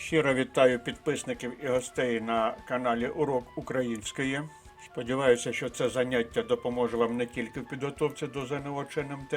Щиро вітаю підписників і гостей на каналі Урок Української. Сподіваюся, що це заняття допоможе вам не тільки в підготовці до ЗНО чи НМТ,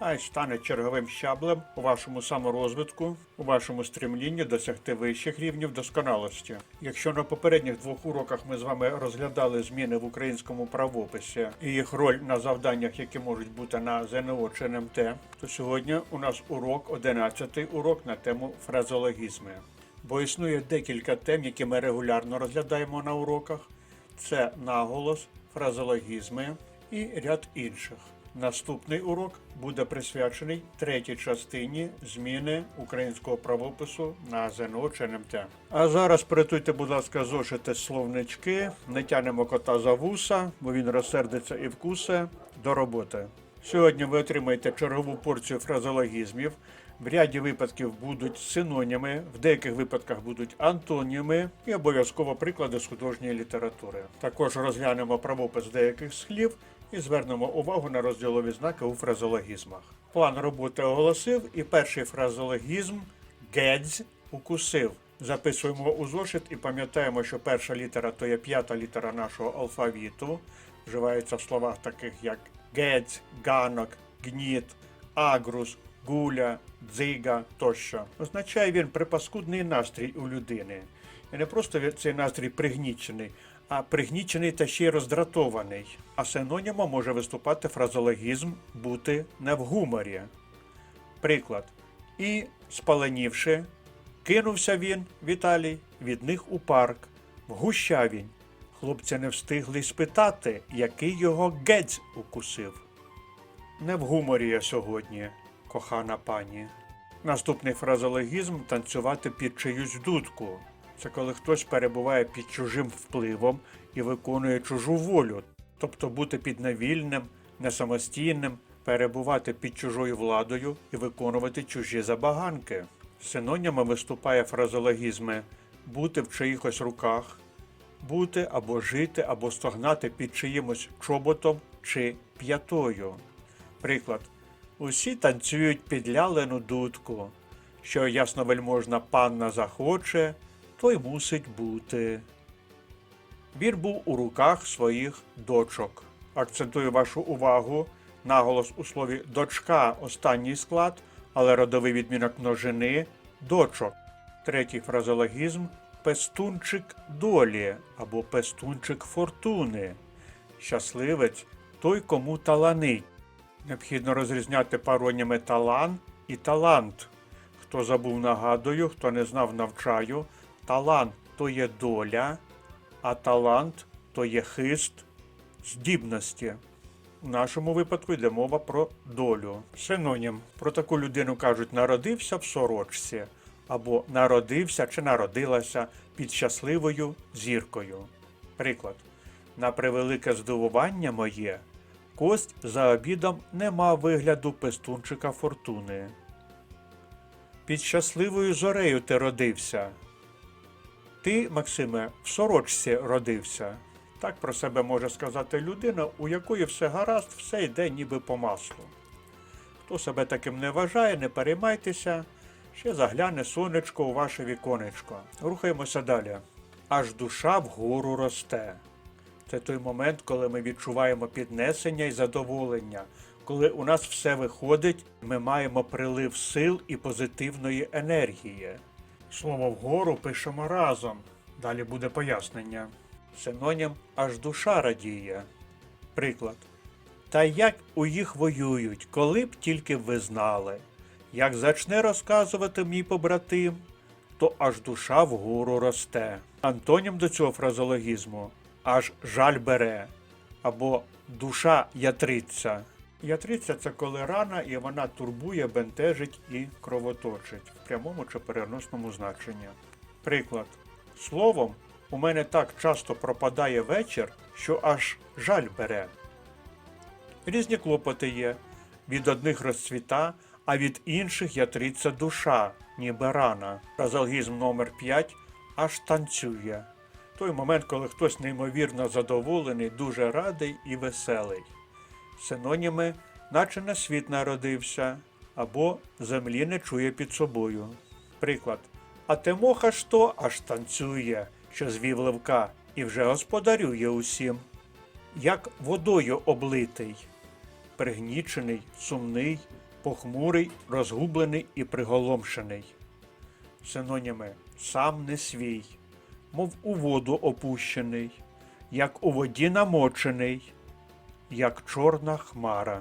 а й стане черговим щаблем у вашому саморозвитку, у вашому стремлінні досягти вищих рівнів досконалості. Якщо на попередніх двох уроках ми з вами розглядали зміни в українському правописі і їх роль на завданнях, які можуть бути на ЗНО чи НМТ, то сьогодні у нас урок, 11 урок на тему фразеологізми. Бо існує декілька тем, які ми регулярно розглядаємо на уроках. Це наголос, фразеологізми і ряд інших. Наступний урок буде присвячений третій частині зміни українського правопису на ЗНО чи НМТ. А зараз притуйте, будь ласка, зошити словнички, не тянемо кота за вуса, бо він розсердиться і вкусе до роботи. Сьогодні ви отримаєте чергову порцію фразеологізмів. В ряді випадків будуть синоніми, в деяких випадках будуть антоніми і обов'язково приклади з художньої літератури. Також розглянемо правопис деяких слів і звернемо увагу на розділові знаки у фразеологізмах. План роботи оголосив, і перший фразеологізм гедзь укусив. Записуємо у зошит і пам'ятаємо, що перша літера то є п'ята літера нашого алфавіту. Вживається в словах таких як гець, ганок, гніт, агрус, гуля, дзига тощо. Означає він припаскудний настрій у людини. І не просто цей настрій пригнічений, а пригнічений та ще й роздратований. А синонімом може виступати фразологізм бути не в гуморі. Приклад. І, спаленівши, кинувся він, Віталій, від них у парк, в гущавінь. Хлопці не встигли спитати, який його гець укусив. Не в гуморі я сьогодні, кохана пані. Наступний фразологізм танцювати під чиюсь дудку. Це коли хтось перебуває під чужим впливом і виконує чужу волю, тобто бути підневільним, несамостійним, перебувати під чужою владою і виконувати чужі забаганки. Синоніми виступає фразологізми бути в чиїхось руках, бути або жити, або стогнати під чиїмось чоботом чи п'ятою. Приклад. Усі танцюють під лялену дудку. Що ясновельможна панна захоче, той мусить бути. Він був у руках своїх дочок. Акцентую вашу увагу. Наголос у слові дочка останній склад, але родовий відмінок множини дочок. Третій фразеологізм пестунчик долі або пестунчик фортуни. Щасливець той, кому таланить. Необхідно розрізняти пароніми талан і талант. Хто забув, нагадую, хто не знав, навчаю. Талант то є доля, а талант то є хист здібності. У нашому випадку йде мова про долю. Синонім. Про таку людину кажуть народився в сорочці або народився чи народилася під щасливою зіркою. Приклад. На превелике здивування моє, кость за обідом не мав вигляду пестунчика фортуни. Під щасливою зорею ти родився. Ти, Максиме, в сорочці родився. Так про себе може сказати людина, у якої все гаразд, все йде ніби по маслу. Хто себе таким не вважає, не переймайтеся, ще загляне сонечко у ваше віконечко. Рухаємося далі. Аж душа вгору росте. Це той момент, коли ми відчуваємо піднесення і задоволення, коли у нас все виходить, ми маємо прилив сил і позитивної енергії. Слово вгору пишемо разом. Далі буде пояснення. Синонім аж душа радіє. Приклад. Та як у їх воюють, коли б тільки ви знали. Як зачне розказувати мій побратим, то аж душа вгору росте. Антонім до цього фразологізму аж жаль бере або душа ятриться. Ятриться це коли рана і вона турбує, бентежить і кровоточить в прямому чи переносному значенні. Приклад. Словом, у мене так часто пропадає вечір, що аж жаль бере. Різні клопоти є. Від одних розцвіта, а від інших ятриться душа, ніби рана. Фразалгізм номер 5 аж танцює. Той момент, коли хтось неймовірно задоволений, дуже радий і веселий. Синоніми, наче на світ народився, або землі не чує під собою. Приклад. А Тимоха ж то аж танцює, що звів левка, і вже господарює усім. Як водою облитий, пригнічений, сумний, похмурий, розгублений і приголомшений. Синоніми сам не свій, мов у воду опущений, як у воді намочений, як чорна хмара.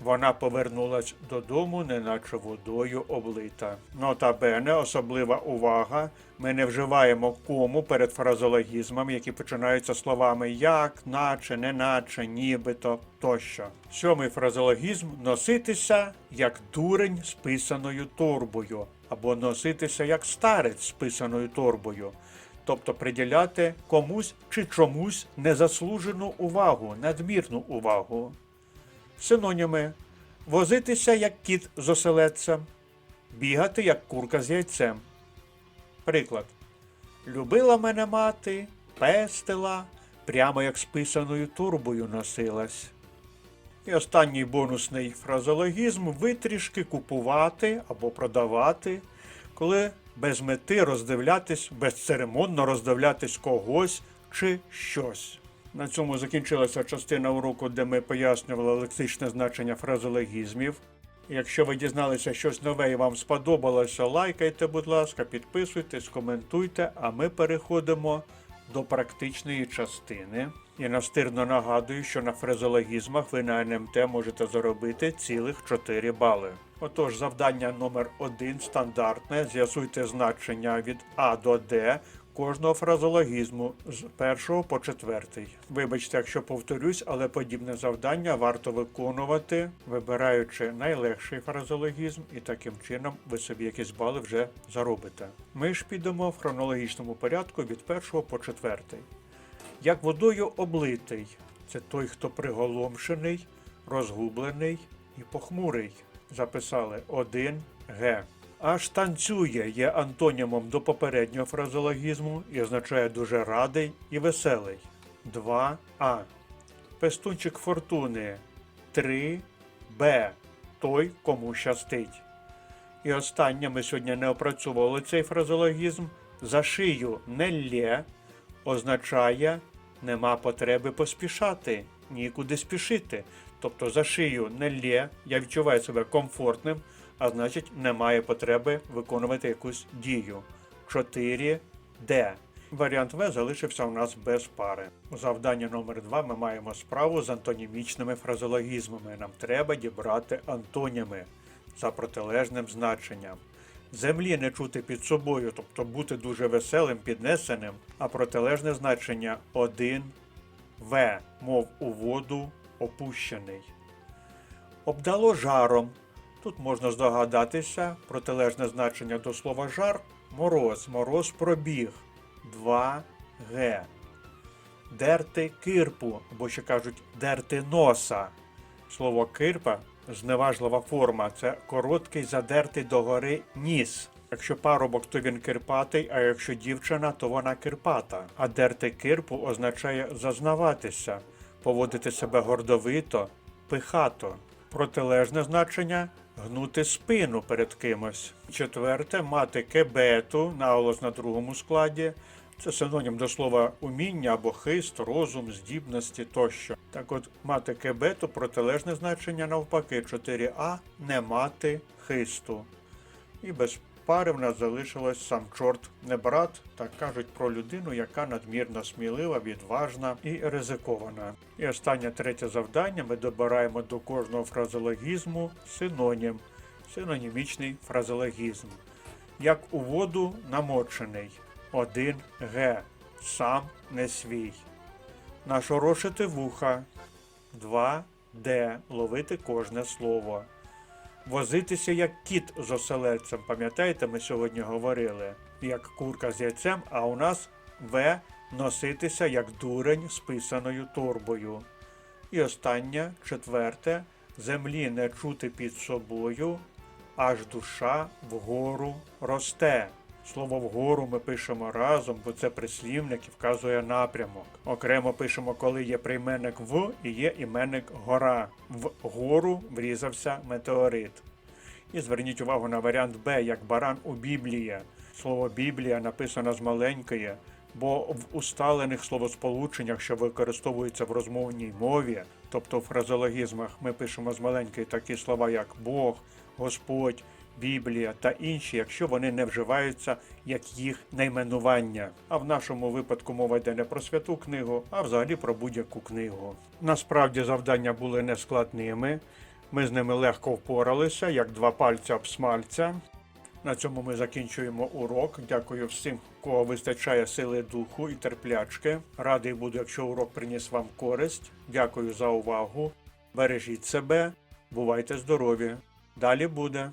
Вона повернулась додому, неначе водою облита. Нота бене, особлива увага. Ми не вживаємо кому перед фразологізмами, які починаються словами як, наче, неначе, нібито тощо. Сьомий фразологізм носитися як дурень з писаною торбою, або носитися як старець з писаною торбою. Тобто приділяти комусь чи чомусь незаслужену увагу, надмірну увагу. Синоніми возитися як кіт з оселедцем, бігати як курка з яйцем. Приклад. Любила мене мати, пестила, прямо як з писаною турбою носилась. І останній бонусний фразологізм витрішки купувати або продавати, коли без мети роздивлятись, безцеремонно роздивлятись когось чи щось. На цьому закінчилася частина уроку, де ми пояснювали лексичне значення фразологізмів. Якщо ви дізналися щось нове і вам сподобалося, лайкайте, будь ласка, підписуйтесь, коментуйте, а ми переходимо до практичної частини. І настирно нагадую, що на фразологізмах ви на НМТ можете заробити цілих 4 бали. Отож, завдання номер 1 стандартне. З'ясуйте значення від А до Д кожного фразологізму з першого по четвертий. Вибачте, якщо повторюсь, але подібне завдання варто виконувати, вибираючи найлегший фразологізм, і таким чином ви собі якісь бали вже заробите. Ми ж підемо в хронологічному порядку від першого по четвертий. Як водою облитий це той, хто приголомшений, розгублений і похмурий. Записали 1 Г. Аж танцює є антонімом до попереднього фразологізму і означає дуже радий і веселий. 2 А. Пестунчик фортуни 3 Б. Той, кому щастить. І останнє ми сьогодні не опрацьовували цей фразологізм. За шию не лє означає нема потреби поспішати, нікуди спішити. Тобто за шию не лє, я відчуваю себе комфортним, а значить немає потреби виконувати якусь дію. 4 Д. Варіант В залишився у нас без пари. У завданні номер 2 ми маємо справу з антонімічними фразологізмами. Нам треба дібрати антоніми за протилежним значенням. Землі не чути під собою, тобто бути дуже веселим, піднесеним, а протилежне значення 1 В, мов у воду опущений. Обдало жаром. Тут можна здогадатися протилежне значення до слова жар мороз, мороз пробіг 2 Г. Дерти кирпу, або ще кажуть дерти носа. Слово кирпа зневажлива форма це короткий задертий догори ніс. Якщо парубок, то він кирпатий, а якщо дівчина, то вона кирпата. А дерти кирпу означає зазнаватися, поводити себе гордовито, пихато. Протилежне значення гнути спину перед кимось. Четверте мати кебету, наголос на другому складі. Це синонім до слова уміння або хист, розум, здібності тощо. Так от мати кебету протилежне значення навпаки 4а не мати хисту. І без пари в нас залишилось сам чорт не брат, так кажуть про людину, яка надмірно смілива, відважна і ризикована. І останнє третє завдання ми добираємо до кожного фразологізму синонім, синонімічний фразологізм. Як у воду намочений. 1 Г. Сам не свій. Нашорошити вуха. 2 Д. Ловити кожне слово. Возитися як кіт з оселедцем. Пам'ятаєте, ми сьогодні говорили, як курка з яйцем, а у нас В. Носитися як дурень з писаною торбою. І останнє, четверте, землі не чути під собою, аж душа вгору росте. Слово вгору ми пишемо разом, бо це прислівник і вказує напрямок. Окремо пишемо, коли є прийменник в і є іменник гора. Вгору врізався метеорит. І зверніть увагу на варіант Б, як баран у Біблії. Слово Біблія написано з маленької, бо в усталених словосполученнях, що використовуються в розмовній мові, тобто в фразеологізмах, ми пишемо з маленької такі слова, як Бог, Господь, Біблія та інші, якщо вони не вживаються як їх найменування. А в нашому випадку мова йде не про святу книгу, а взагалі про будь-яку книгу. Насправді завдання були нескладними. Ми з ними легко впоралися, як два пальця об смальця. На цьому ми закінчуємо урок. Дякую всім, кого вистачає сили духу і терплячки. Радий буду, якщо урок приніс вам користь. Дякую за увагу. Бережіть себе, бувайте здорові. Далі буде.